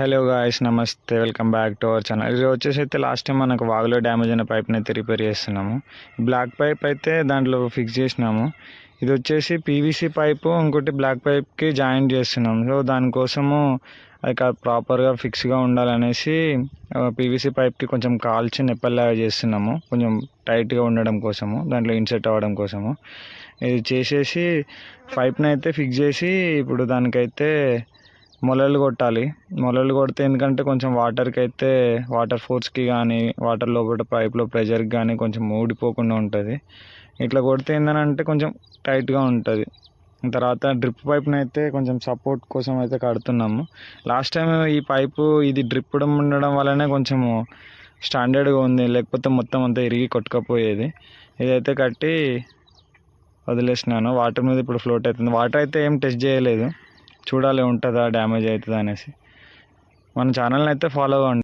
Hello guys నమస్తే welcome back to our channel. ఇది వచ్చేసి అయితే లాస్ట్ టైం మనకు వాగులో డ్యామేజ్ అయిన పైప్ని అయితే రిపేర్ చేస్తున్నాము. బ్లాక్ పైప్ అయితే దాంట్లో ఫిక్స్ చేసినాము. ఇది వచ్చేసి పీవీసీ పైపు ఇంకోటి బ్లాక్ పైప్కి జాయిన్ చేస్తున్నాం సో దానికోసము అది ప్రాపర్గా ఫిక్స్గా ఉండాలనేసి పీవీసీ పైప్కి కొంచెం కాల్చి నెప్పల్లాగా చేస్తున్నాము. కొంచెం టైట్గా ఉండడం కోసము దాంట్లో ఇన్సెట్ అవ్వడం కోసము. ఇది చేసేసి పైప్ని అయితే ఫిక్స్ చేసి ఇప్పుడు దానికైతే మొలలు కొట్టాలి. మొలలు కొడితే ఎందుకంటే కొంచెం వాటర్కి అయితే వాటర్ ఫోర్స్కి కానీ వాటర్ లోపల పైప్లో ప్రెషర్కి కానీ కొంచెం ఊడిపోకుండా ఉంటుంది. ఇట్లా కొడితే ఏంటంటే కొంచెం టైట్గా ఉంటుంది. తర్వాత డ్రిప్ పైప్ని అయితే కొంచెం సపోర్ట్ కోసం అయితే కడుతున్నాము. లాస్ట్ టైం ఈ పైపు ఇది డ్రిప్ ఉండడం వల్లనే కొంచెము స్టాండర్డ్గా ఉంది. లేకపోతే మొత్తం అంతా ఇరిగి కొట్టుకపోయేది. ఇదైతే కట్టి వదిలేసినాను. వాటర్ మీద ఇప్పుడు ఫ్లోట్ అవుతుంది వాటర్ అయితే ఏం టెస్ట్ చేయలేదు. చూడాలి ఉంటుందా డ్యామేజ్ అవుతుందా అనేసి. మన ఛానల్ని అయితే ఫాలో అవ్వండి.